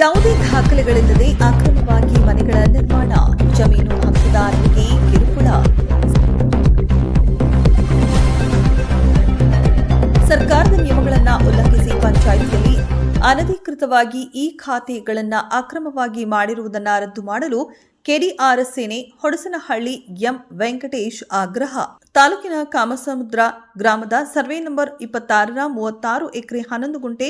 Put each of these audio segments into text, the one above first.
ಯಾವುದೇ ದಾಖಲೆಗಳಿಲ್ಲದೆ ಅಕ್ರಮವಾಗಿ ಮನೆಗಳ ನಿರ್ಮಾಣ, ಜಮೀನು ಹಕ್ಕುದಾರರಿಗೆ ಕಿರುಕುಳ. ಸರ್ಕಾರದ ನಿಯಮಗಳನ್ನು ಉಲ್ಲಂಘಿಸಿ ಪಂಚಾಯಿತಿಯಲ್ಲಿ ಅನಧಿಕೃತವಾಗಿ ಈ ಖಾತೆಗಳನ್ನು ಅಕ್ರಮವಾಗಿ ಮಾಡಿರುವುದನ್ನು ರದ್ದು ಮಾಡಲು ಕೆಡಿಆರ್ಎಸ್ ಸೇನೆ ಹೊಡಸನಹಳ್ಳಿ ಎಂ ವೆಂಕಟೇಶ್ ಆಗ್ರಹ. ತಾಲೂಕಿನ ಕಾಮಸಮುದ್ರ ಗ್ರಾಮದ ಸರ್ವೆ ನಂಬರ್ ಇಪ್ಪತ್ತಾರರ ಮೂವತ್ತಾರು ಎಕರೆ ಹನ್ನೊಂದು ಗುಂಟೆ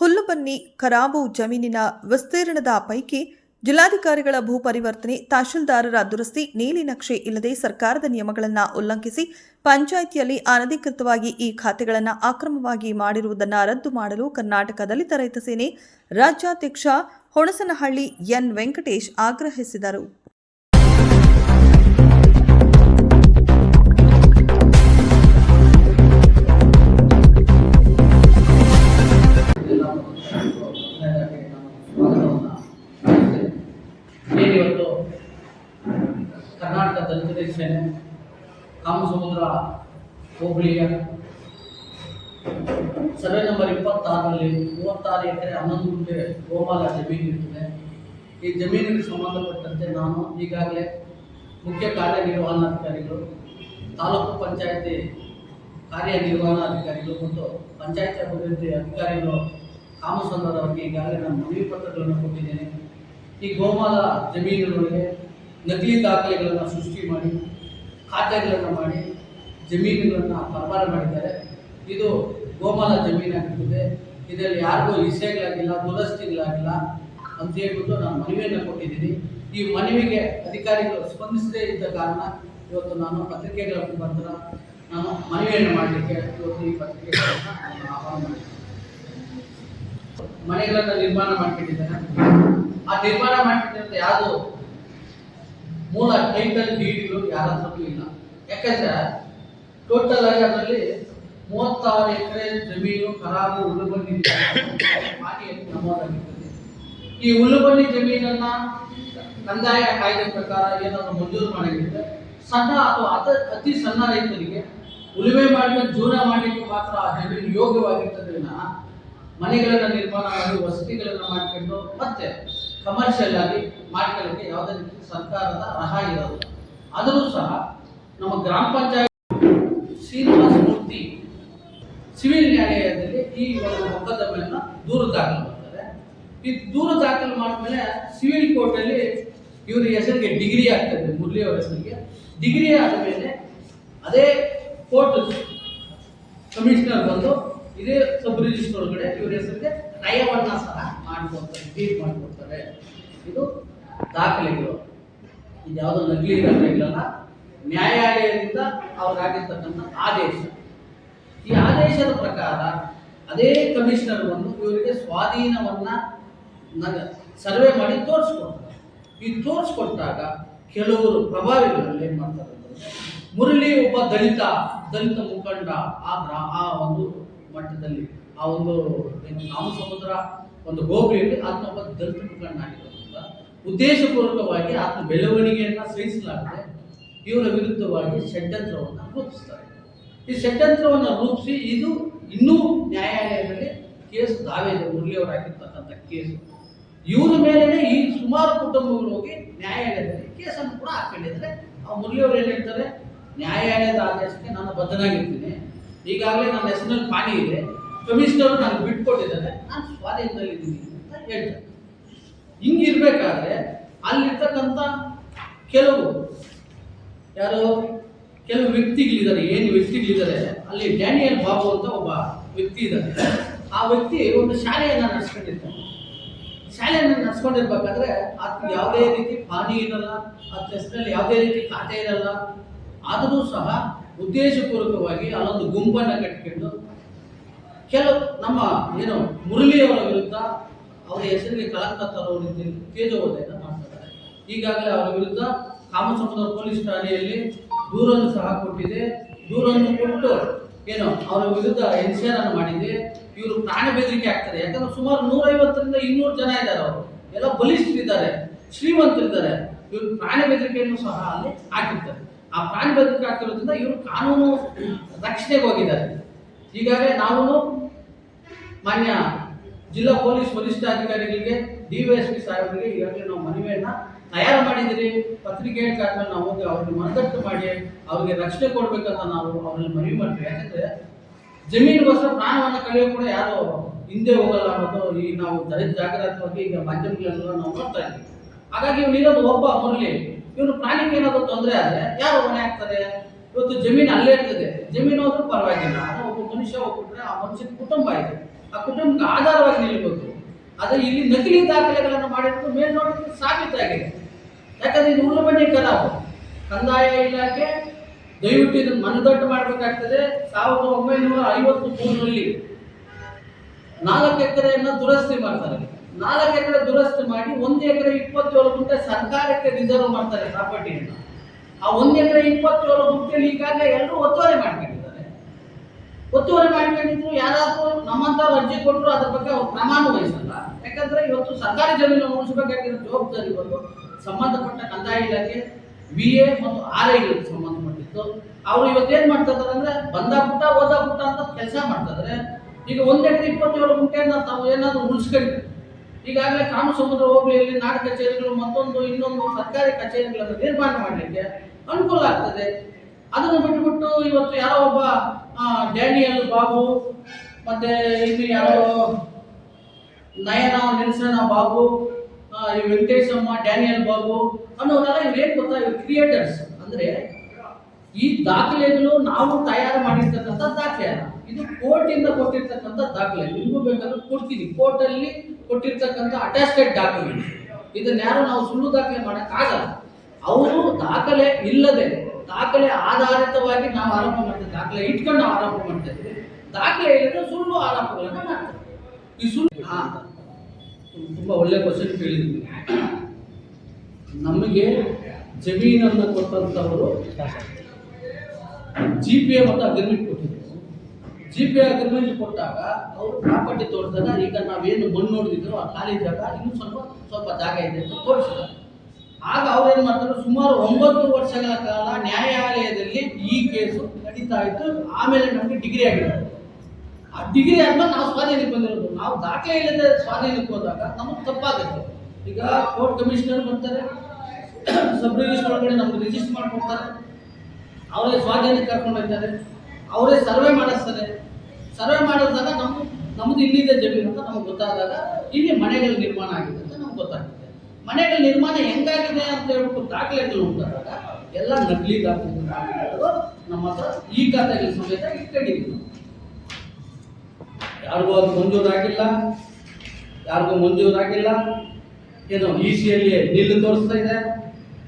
ಹುಲ್ಲುಬನ್ನಿ ಖರಾಬು ಜಮೀನಿನ ವಿಸ್ತೀರ್ಣದ ಪೈಕಿ ಜಿಲ್ಲಾಧಿಕಾರಿಗಳ ಭೂ ಪರಿವರ್ತನೆ ತಹಶೀಲ್ದಾರರ ದುರಸ್ತಿ, ನೀಲಿ ನಕ್ಷೆ ಇಲ್ಲದೆ ಸರ್ಕಾರದ ನಿಯಮಗಳನ್ನು ಉಲ್ಲಂಘಿಸಿ ಪಂಚಾಯಿತಿಯಲ್ಲಿ ಅನಧಿಕೃತವಾಗಿ ಈ ಖಾತೆಗಳನ್ನು ಅಕ್ರಮವಾಗಿ ಮಾಡಿರುವುದನ್ನು ರದ್ದು ಮಾಡಲು ಕರ್ನಾಟಕ ದಲಿತ ರೈತ ಸೇನೆ ರಾಜ್ಯಾಧ್ಯಕ್ಷ ಹೊಣಸನಹಳ್ಳಿ ಎನ್ ವೆಂಕಟೇಶ್ ಆಗ್ರಹಿಸಿದರು. ದಲಿತ ಸೇನೆ ಕಾಮಸಮುದ್ರ ಹೋಬಳಿಯ ಸರ್ವೆ ನಂಬರ್ ಇಪ್ಪತ್ತಾರರಲ್ಲಿ ಮೂವತ್ತಾರು ಎಕರೆ ಹನ್ನೊಂದು ಗುಂಟೆ ಗೋಮಾಲ ಜಮೀನು ಇರ್ತದೆ. ಈ ಜಮೀನಿಗೆ ಸಂಬಂಧಪಟ್ಟಂತೆ ನಾನು ಈಗಾಗಲೇ ಮುಖ್ಯ ಕಾರ್ಯನಿರ್ವಹಣಾಧಿಕಾರಿಗಳು, ತಾಲೂಕು ಪಂಚಾಯತಿ ಕಾರ್ಯನಿರ್ವಹಣಾಧಿಕಾರಿಗಳು ಮತ್ತು ಪಂಚಾಯಿತಿ ಅಭಿವೃದ್ಧಿ ಅಧಿಕಾರಿಗಳು ಕಾಮಸಂದ್ರದವರಿಗೆ ಈಗಾಗಲೇ ನಾನು ಮನವಿ ಪತ್ರಗಳನ್ನು ಕೊಟ್ಟಿದ್ದೇನೆ. ಈ ಗೋಮಾಲ ಜಮೀನುಗಳಿಗೆ ನಕಲಿ ದಾಖಲೆಗಳನ್ನು ಸೃಷ್ಟಿ ಮಾಡಿ, ಖಾತೆಗಳನ್ನು ಮಾಡಿ, ಜಮೀನುಗಳನ್ನು ಪರಮಾನ ಮಾಡಿದ್ದಾರೆ. ಇದು ಗೋಮಾಲ ಜಮೀನಾಗಿರ್ತದೆ. ಇದರಲ್ಲಿ ಯಾರಿಗೂ ಇಸೆಗಳಾಗಿಲ್ಲ, ದುರಸ್ತಿಗಳಾಗಿಲ್ಲ ಅಂತ ಹೇಳ್ಬಿಟ್ಟು ನಾನು ಮನವಿಯನ್ನು ಕೊಟ್ಟಿದ್ದೀನಿ. ಈ ಮನವಿಗೆ ಅಧಿಕಾರಿಗಳು ಸ್ಪಂದಿಸದೇ ಇದ್ದ ಕಾರಣ ಇವತ್ತು ನಾನು ಪತ್ರಿಕೆಗಳ ಮುಖಾಂತರ ನಾನು ಮನವಿಯನ್ನು ಮಾಡಲಿಕ್ಕೆ ಇವತ್ತು ಈ ಪತ್ರಿಕೆಗಳನ್ನು ನಾನು ಆಹ್ವಾನ ಮನೆಗಳನ್ನು ನಿರ್ಮಾಣ ಮಾಡ್ಕೊಂಡಿದ್ದಾರೆ. ಆ ನಿರ್ಮಾಣ ಮಾಡ್ಕೊಂಡಿರೋದು ಯಾವುದು? ಮೂಲ ಟೈಟಲ್ ಡೀಡ್ಗಳು ಯಾರ ಇಲ್ಲ. ಯಾಕಂದ್ರೆ ಟೋಟಲ್ ಆಗಿ ಅದರಲ್ಲಿ ಮೂವತ್ತಾರು ಎಕರೆ ಜಮೀನು, ಕರಾರು ನಮೂದಾಗಿರ್ತದೆ ಈ ಉಳುಬಂಡಿ ಜಮೀನನ್ನ ಕಂದಾಯ ಕಾಯ್ದೆ ಪ್ರಕಾರ ಏನಾದ್ರು ಮಂಜೂರು ಮಾಡಿದ್ರೆ ಸಣ್ಣ ಅಥವಾ ಅತ, ಅತಿ ಸಣ್ಣ ರೈತರಿಗೆ ಉಳುಮೆ ಮಾಡಿ ಜೀವನ ಮಾಡಲಿಕ್ಕೆ ಮಾತ್ರ ಆ ಜಮೀನು ಯೋಗ್ಯವಾಗಿರ್ತದೆ ಮನೆಗಳನ್ನು ನಿರ್ಮಾಣ ಮಾಡಿ, ವಸತಿಗಳನ್ನು ಮಾಡಿಕೊಂಡು ಮತ್ತೆ ಕಮರ್ಷಿಯಲ್ ಆಗಿ ಮಾಡ್ಕೊಳ್ಳಿಕ್ಕೆ ಯಾವುದೇ ರೀತಿ ಸರ್ಕಾರದ ರಹ ಇರೋದು ಆದರೂ ಸಹ ನಮ್ಮ ಗ್ರಾಮ ಪಂಚಾಯತ್ ಶ್ರೀನಿವಾಸ ಮೂರ್ತಿ ಸಿವಿಲ್ ನ್ಯಾಯಾಲಯದಲ್ಲಿ ಈ ಒಂದು ಮೊಕದ್ದಮೆಯನ್ನು ದೂರು ದಾಖಲು ಮಾಡ್ತಾರೆ. ಈ ದೂರು ದಾಖಲು ಮಾಡಿದ್ಮೇಲೆ ಸಿವಿಲ್ ಕೋರ್ಟಲ್ಲಿ ಇವರ ಹೆಸರಿಗೆ ಡಿಗ್ರಿ ಆಗ್ತದೆ, ಮುರಳಿ ಅವರ ಹೆಸರಿಗೆ. ಡಿಗ್ರಿ ಆದ ಮೇಲೆ ಅದೇ ಕೋರ್ಟ್ ಕಮಿಷನರ್ ಬಂದು ಇದೇ ಸಬ್ ರಿಜಿಸ್ಟರ್ ಒಳಗಡೆ ಇವ್ರ ಹೆಸರಿಗೆ ನಯವನ್ನ ಸಹ ಮಾಡ್ಕೊಡ್ತಾರೆ ಡೀಟ್ ಮಾಡ್ಕೊಡ್ತಾರೆ. ಇದು ದಾಖಲೆಗಳು. ಇದು ಯಾವುದೋ ನಕಲಿ ದಾಖಲೆಗಳಲ್ಲ, ನ್ಯಾಯಾಲಯದಿಂದ ಅವ್ರಿಗಾಗಿರ್ತಕ್ಕಂಥ ಆದೇಶ. ಈ ಆದೇಶದ ಪ್ರಕಾರ ಅದೇ ಕಮಿಷನರ್ ಬಂದು ಇವರಿಗೆ ಸ್ವಾಧೀನವನ್ನ ಸರ್ವೆ ಮಾಡಿ ತೋರಿಸ್ಕೊಡ್ತಾರೆ. ಈ ತೋರಿಸ್ಕೊಟ್ಟಾಗ ಕೆಲವರು ಪ್ರಭಾವಿಗಳಲ್ಲಿ ಏನ್ ಮಾಡ್ತಾರೆ ಮುರಳಿ ಒಬ್ಬ ದಲಿತ ದಲಿತ ಮುಖಂಡ ಆ ಆ ಒಂದು ಮಟ್ಟದಲ್ಲಿ ಆ ಒಂದು ನಾವು ಕಾಮಸಮುದ್ರ ಒಂದು ಹೋಬಳಿಯಲ್ಲಿ ಆತನ ಒಬ್ಬ ದಲಿತ ಮುಖಂಡನಾಗಿರೋದ್ರಿಂದ ಉದ್ದೇಶಪೂರ್ವಕವಾಗಿ ಆತನ ಬೆಳವಣಿಗೆಯನ್ನ ಸಹಿಸಲಾಗದೆ ಇವರ ವಿರುದ್ಧವಾಗಿ ಷಡ್ಯಂತ್ರವನ್ನು ರೂಪಿಸ್ತಾರೆ. ಈ ಷಡ್ಯಂತ್ರವನ್ನು ರೂಪಿಸಿ ಇದು ಇನ್ನೂ ನ್ಯಾಯಾಲಯದಲ್ಲಿ ಕೇಸ್ ದಾವೆ ಇದೆ ಮುರಳಿಯವರು ಹಾಕಿರ್ತಕ್ಕಂಥ ಕೇಸು. ಇವರ ಮೇಲೆ ಈ ಸುಮಾರು ಕುಟುಂಬಗಳು ಹೋಗಿ ನ್ಯಾಯಾಲಯದಲ್ಲಿ ಕೇಸನ್ನು ಕೂಡ ಹಾಕೊಂಡಿದ್ರೆ ಆ ಮುರಳಿಯವರು ಏನು ಹೇಳ್ತಾರೆ, ನ್ಯಾಯಾಲಯದ ಆದೇಶಕ್ಕೆ ನಾನು ಬದ್ಧನಾಗಿರ್ತೀನಿ. ಈಗಾಗಲೇ ನಮ್ಮ ಹೆಸರಿನಲ್ಲಿ ಪಾನಿ ಇದೆ. ಕಮಿಷನರ್ ನನಗೆ ಬಿಟ್ಕೊಟ್ಟಿದ್ದಾರೆ ನಾನು ಸ್ವಾಧೀನದಲ್ಲಿದ್ದೀನಿ ಅಂತ ಹೇಳ್ತಾರೆ. ಹಿಂಗಿರ್ಬೇಕಾದ್ರೆ ಅಲ್ಲಿರ್ತಕ್ಕಂಥ ಕೆಲವು ಯಾರು ಕೆಲವು ವ್ಯಕ್ತಿಗಳಿದ್ದಾರೆ, ಏನು ವ್ಯಕ್ತಿಗಳಿದ್ದಾರೆ, ಅಲ್ಲಿ ಡ್ಯಾನಿಯಲ್ ಬಾಬು ಅಂತ ಒಬ್ಬ ವ್ಯಕ್ತಿ ಇದ್ದಾನೆ. ಆ ವ್ಯಕ್ತಿ ಒಂದು ಶಾಲೆಯನ್ನು ನಡೆಸ್ಕೊಂಡಿರ್ತಾನೆ. ಶಾಲೆಯನ್ನು ನಡೆಸ್ಕೊಂಡಿರ್ಬೇಕಾದ್ರೆ ಆತಗೆ ಯಾವುದೇ ರೀತಿ ಪಾನಿ ಇರಲ್ಲ ಆತ ಹೆಸರಲ್ಲಿ ಯಾವುದೇ ರೀತಿ ಖಾತೆ ಇರಲ್ಲ. ಆದರೂ ಸಹ ಉದ್ದೇಶಪೂರ್ವಕವಾಗಿ ಅಲ್ಲೊಂದು ಗುಂಪನ್ನು ಕಟ್ಕೊಂಡು ಕೆಲವು ನಮ್ಮ ಏನು ಮುರಳಿಯವರ ವಿರುದ್ಧ ಅವರ ಹೆಸರಿಗೆ ಕಳಂಕ ತರೋ ರೀತಿಯಲ್ಲಿ ಮಾಡ್ತಾರೆ. ಈಗಾಗಲೇ ಅವರ ವಿರುದ್ಧ ಕಾಮಸಮುದ್ರ ಪೊಲೀಸ್ ಠಾಣೆಯಲ್ಲಿ ದೂರನ್ನು ಸಹ ಕೊಟ್ಟಿದೆ. ದೂರನ್ನು ಕೊಟ್ಟು ಏನು ಅವರ ವಿರುದ್ಧ ಎನ್ಸಿಆರ್ ಅನ್ನು ಮಾಡಿದೆ. ಇವರು ಪ್ರಾಣ ಬೆದರಿಕೆ ಆಗ್ತಾರೆ. ಯಾಕಂದ್ರೆ ಸುಮಾರು ನೂರೈವತ್ತರಿಂದ ಇನ್ನೂರು ಜನ ಇದ್ದಾರೆ ಅವರು. ಎಲ್ಲ ಬಲಿಷ್ಠರಿದ್ದಾರೆ, ಶ್ರೀಮಂತರಿದ್ದಾರೆ. ಇವರು ಪ್ರಾಣ ಬೆದರಿಕೆಯನ್ನು ಸಹ ಅಲ್ಲಿ ಹಾಕಿರ್ತಾರೆ. ಆ ಪ್ರಾಣಿ ಬೆದರಿಕೆ ಹಾಕಿರೋದ್ರಿಂದ ಇವರು ಕಾನೂನು ರಕ್ಷಣೆಗೆ ಹೋಗಿದ್ದಾರೆ. ಈಗಾಗಲೇ ನಾವು ಮಾನ್ಯ ಜಿಲ್ಲಾ ಪೊಲೀಸ್ ವರಿಷ್ಠಾಧಿಕಾರಿಗಳಿಗೆ ಡಿ ಎಸ್ ಪಿ ಸಾಹೇಬರಿಗೆ ಈಗಾಗಲೇ ನಾವು ಮನವಿಯನ್ನ ತಯಾರು ಮಾಡಿದಿರಿ ಪತ್ರಿಕೆ ಆದ್ಮೇಲೆ ನಾವು ಹೋಗಿ ಅವ್ರಿಗೆ ಮನದಟ್ಟು ಮಾಡಿ, ಅವ್ರಿಗೆ ರಕ್ಷಣೆ ಕೊಡ್ಬೇಕಂತ ನಾವು ಅವ್ರಲ್ಲಿ ಮನವಿ ಮಾಡ್ತೀವಿ. ಯಾಕಂದ್ರೆ ಜಮೀನಿಗೋಸ್ಕರ ಪ್ರಾಣವನ್ನು ಕಳೆಯೋ ಕೂಡ ಯಾರು ಹಿಂದೆ ಹೋಗಲ್ಲ ಅನ್ನೋದು ಈ ನಾವು ದಲಿತ ಜಾಗೃತವಾಗಿ ಈಗ ಮಾಧ್ಯಮಗಳೆಲ್ಲ ನಾವು ನೋಡ್ತಾ ಇದ್ದೀವಿ. ಹಾಗಾಗಿ ಇವನಿರೋದು ಒಬ್ಬ ಮುರಳಿ. ಇವನು ಪ್ರಾಣಿಗೆ ಏನಾದ್ರು ತೊಂದರೆ ಆದರೆ ಯಾರು ಹೊಣೆ ಆಗ್ತಾರೆ ಇವತ್ತು ಜಮೀನು ಅಲ್ಲೇ ಇರ್ತದೆ. ಜಮೀನು ಹೋದ್ರೂ ಪರವಾಗಿಲ್ಲ. ಒಬ್ಬ ಮನುಷ್ಯ ಹೋಗ್ಬಿಟ್ರೆ ಆ ಮನುಷ್ಯನ ಕುಟುಂಬ ಇದೆ. ಆ ಕುಟುಂಬಕ್ಕೆ ಆಧಾರವಾಗಿ ನಿಲ್ಲಬೇಕು ಆದರೆ ಇಲ್ಲಿ ನಕಲಿ ದಾಖಲೆಗಳನ್ನು ಮಾಡಿರೋದು ಮೇಲ್ನೋಟಕ್ಕೆ ಸಾಬೀತಾಗಿದೆ ಯಾಕಂದ್ರೆ ಇದು ಉಲ್ಲಂಘನೆ ಕಲಾಪ ಕಂದಾಯ ಇಲಾಖೆ ದಯವಿಟ್ಟು ಇದನ್ನು ಮನದಟ್ಟು ಮಾಡಬೇಕಾಗ್ತದೆ. ಸಾವಿರದ ಒಂಬೈನೂರ ಐವತ್ತು ಮೂರರಲ್ಲಿ ನಾಲ್ಕು ಎಕರೆಯನ್ನು ದುರಸ್ತಿ ಮಾಡ್ತಾರೆ. ನಾಲ್ಕು ಎಕರೆ ದುರಸ್ತಿ ಮಾಡಿ ಒಂದು ಎಕರೆ ಇಪ್ಪತ್ತೇಳು ಗುಂಟೆ ಸರ್ಕಾರಕ್ಕೆ ರಿಸರ್ವ್ ಮಾಡ್ತಾರೆ ಪ್ರಾಪರ್ಟಿಯನ್ನು ಆ ಒಂದು ಎಕರೆ ಇಪ್ಪತ್ತೇಳು ಗುಂಟೆಯಲ್ಲಿ ಈಗಾಗಲೇ ಎಲ್ಲರೂ ಒತ್ತುವರಿ ಮಾಡ್ಕೊಂಡಿದ್ದಾರೆ. ಒತ್ತುವರಿ ಮಾಡ್ಕೊಂಡಿದ್ರು ಯಾರಾದರೂ ನಮ್ಮಂತ ಅರ್ಜಿ ಕೊಟ್ಟರು ಅದ್ರ ಬಗ್ಗೆ ಅವ್ರು ಪ್ರಮಾಣ ವಹಿಸಲ್ಲ. ಯಾಕಂದ್ರೆ ಇವತ್ತು ಸರ್ಕಾರಿ ಜಮೀನು ಉಳಿಸಬೇಕಾಗಿರೋ ಜವಾಬ್ದಾರಿ ಬಂದು ಸಂಬಂಧಪಟ್ಟ ಕಂದಾಯ ಇಲಾಖೆ ಬಿ ಎ ಮತ್ತು ಆರ್ ಐಗಳಿಗೆ ಸಂಬಂಧಪಟ್ಟಿತ್ತು ಅವ್ರು ಇವತ್ತೇನು ಮಾಡ್ತಾ ಅಂದರೆ ಅಂದ್ರೆ ಬಂದ ಪುಟ್ಟ ಓದ ಪುಟ್ಟ ಅಂತ ಕೆಲಸ ಮಾಡ್ತಾ ಈಗ ಒಂದ್ ಎಕರೆ ಇಪ್ಪತ್ತೇಳು ಗುಂಟೆಯನ್ನು ತಾವು ಏನಾದರೂ ಉಳಿಸ್ಕೊಂಡ್ರೆ ಈಗಾಗಲೇ ಕಾಮ ಸಮುದ್ರ ಹೋಬಳಿಯಲ್ಲಿ ನಾಡ ಕಚೇರಿಗಳು ಮತ್ತೊಂದು, ಇನ್ನೊಂದು ಸರ್ಕಾರಿ ಕಚೇರಿಗಳನ್ನು ನಿರ್ಮಾಣ ಮಾಡಲಿಕ್ಕೆ ಅನುಕೂಲ ಆಗ್ತದೆ. ಅದನ್ನು ಬಿಟ್ಟುಬಿಟ್ಟು ಇವತ್ತು ಯಾರೋ ಒಬ್ಬ ಡ್ಯಾನಿಯಲ್ ಬಾಬು, ಮತ್ತೆ ಇನ್ನು ಯಾರೋ ನಯನ ನಿಲ್ಸನ ಬಾಬು ವೆಂಕಟೇಶಮ್ಮ, ಡ್ಯಾನಿಯಲ್ ಬಾಬು ಅನ್ನೋರೆಲ್ಲ ಇವ್ರೇನು ಗೊತ್ತಾ? ಇವ್ರು ಕ್ರಿಯೇಟರ್ಸ್ ಅಂದ್ರೆ ಈ ದಾಖಲೆಗಳು ನಾವು ತಯಾರು ಮಾಡಿರ್ತಕ್ಕಂಥ ದಾಖಲೆ ಅಲ್ಲ. ಇದು ಕೋರ್ಟಿಂದ ಕೊಟ್ಟಿರ್ತಕ್ಕಂಥ ದಾಖಲೆ. ನಿಮಗೂ ಬೇಕಾದ್ರೆ ಕೊಡ್ತೀನಿ. ಕೋರ್ಟಲ್ಲಿ ಕೊಟ್ಟಿರ್ತಕ್ಕಂಥ ಅಟ್ಯಾಸ್ಟೆಡ್ ಡಾಕ್ಯುಮೆಂಟ್ ಇದನ್ನ ಯಾರು ನಾವು ಸುಳ್ಳು ದಾಖಲೆ ಮಾಡೋಕ್ಕಾಗಲ್ಲ ಅವರು ದಾಖಲೆ ಇಲ್ಲದೆ, ದಾಖಲೆ ಆಧಾರಿತವಾಗಿ ನಾವು ಆರೋಪ ಮಾಡ್ತೇವೆ. ದಾಖಲೆ ಇಟ್ಕೊಂಡು ನಾವು ಆರೋಪ ಮಾಡ್ತಾ ದಾಖಲೆ ಇಲ್ಲದೆ ಸುಳ್ಳು ಆರೋಪಗಳನ್ನ ಮಾಡ್ತೇವೆ. ಈ ಸುಳ್ಳು ತುಂಬಾ ಒಳ್ಳೆ ಕ್ವಶನ್ ಕೇಳಿದ್ವಿ ನಮಗೆ ಜಮೀನನ್ನು ಕೊಟ್ಟಂತವರು ಜಿ ಪಿ ಎ ಮತ್ತು ಅಗ್ರಿಮೆಂಟ್ ಕೊಟ್ಟಿದ್ರು. ಜಿ ಪಿ ಎ ಅಗ್ರಿಮೆಂಟ್ ಕೊಟ್ಟಾಗ ಅವರು ಪ್ರಾಪರ್ಟಿ ತೋರಿಸಿದಾಗ ಈಗ ನಾವೇನು ಮಣ್ಣು ನೋಡಿದ್ರು ಆ ಖಾಲಿ ಜಾಗ ಇನ್ನೂ ಸ್ವಲ್ಪ ಸ್ವಲ್ಪ ಜಾಗ ಇದೆ ಅಂತ ತೋರಿಸಿದ್ರು. ಆಗ ಅವ್ರೇನ್ ಮಾಡ್ತಾರೆ? ಸುಮಾರು ಒಂಬತ್ತು ವರ್ಷಗಳ ಕಾಲ ನ್ಯಾಯಾಲಯದಲ್ಲಿ ಈ ಕೇಸು ನಡೀತಾ ಇತ್ತು. ಆಮೇಲೆ ನಮಗೆ ಡಿಗ್ರಿ ಆಗಿದೆ. ಆ ಡಿಗ್ರಿ ಆದ್ಮೇಲೆ ನಾವು ಸ್ವಾಧೀನಕ್ಕೆ ಬಂದಿರೋದು. ನಾವು ದಾಖಲೆ ಇಲ್ಲದೆ ಸ್ವಾಧೀನಕ್ಕೆ ಹೋದಾಗ ನಮಗೆ ತಪ್ಪಾಗುತ್ತೆ. ಈಗ ಕೋರ್ಟ್ ಕಮಿಷನರ್ ಬರ್ತಾರೆ. ಸಬ್ ರಿಜಿಸ್ಟರ್ ಒಳಗಡೆ ನಮ್ಗೆ ರಿಜಿಸ್ಟರ್ ಮಾಡ್ಕೊಡ್ತಾರೆ. ಅವರೇ ಸ್ವಾಧೀನಕ್ಕೆ ಕರ್ಕೊಂಡು ಹೋಗ್ತಾರೆ. ಅವರೇ ಸರ್ವೆ ಮಾಡಿಸ್ತಾರೆ. ಸರ್ವೆ ಮಾಡಿದಾಗ ನಮ್ಮ ನಮ್ದು ಇಲ್ಲಿದೆ ಜಮೀನು ಅಂತ ನಮ್ಗೆ ಗೊತ್ತಾದಾಗ ಇಲ್ಲಿ ಮನೆಗಳ ನಿರ್ಮಾಣ ಆಗಿದೆ ಅಂತ ನಮ್ಗೆ ಗೊತ್ತಾಗುತ್ತೆ. ಮನೆಗಳ ನಿರ್ಮಾಣ ಹೆಂಗಾಗಿದೆ ಅಂತ ಹೇಳ್ಬಿಟ್ಟು ದಾಖಲೆಗಳು ಉಂಟಾದಾಗ ಎಲ್ಲ ನಕಲಿ ದಾಖಲೆಗಳು ನಮ್ಮ ಹತ್ರ ಈ ಖಾತೆಗಳ ಸಮೇತ ಇಟ್ಕೊಂಡಿದ್ದೀವಿ. ಯಾರಿಗೂ ಅದು ಮಂಜೂರಾಗಿಲ್ಲ, ಯಾರಿಗೂ ಮಂಜೂರಾಗಿಲ್ಲ. ಏನು ಇ ಸಿಯಲ್ಲಿ ನಿಲ್ಲು ತೋರಿಸ್ತಾ ಇದೆ.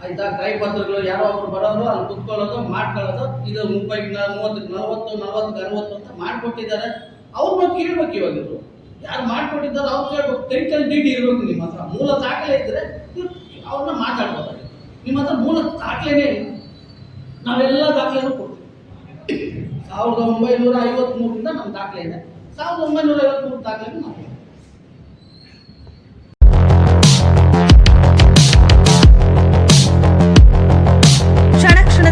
ಆಯ್ತಾ? ಕ್ರೈ ಪತ್ರಗಳು ಯಾರೋ ಒಬ್ರು ಬರೋರು ಅಲ್ಲಿ ಕುತ್ಕೊಳ್ಳೋದು, ಮಾಡ್ಕೊಳ್ಳೋದು, ಇದು ಮುಪ್ಪೈಗೆ ಮೂವತ್ತು ನಲವತ್ತು ನಲವತ್ತಕ್ಕೆ ಅರವತ್ತು ಅಂತ ಮಾಡಿಕೊಟ್ಟಿದ್ದಾರೆ. ಅವ್ರನ್ನ ಕೇಳ್ಬೇಕು ಇವಾಗ ಇವರು. ಯಾರು ಮಾಡಿಕೊಟ್ಟಿದ್ದಾರೆ ಅವ್ರು ಕೇಳ್ಬೇಕು. ಟೈಟಲ್ ಡಿಡಿ ಇರಬೇಕು ನಿಮ್ಮ ಹತ್ರ. ಮೂಲ ದಾಖಲೆ ಇದ್ದರೆ ಅವ್ರನ್ನ ಮಾತಾಡ್ಬೋದು. ನಿಮ್ಮ ಹತ್ರ ಮೂಲ ದಾಖಲೆನೇ ಇಲ್ಲ. ನಾವೆಲ್ಲ ದಾಖಲೆನೂ ಕೊಡ್ತೀವಿ. ಸಾವಿರದ ಒಂಬೈನೂರ ಐವತ್ಮೂರರಿಂದ ನಮ್ಮ ದಾಖಲೆ ಇದೆ. ಸಾವಿರದ ಒಂಬೈನೂರ ಐವತ್ಮೂರು ದಾಖಲೆ ನಾವು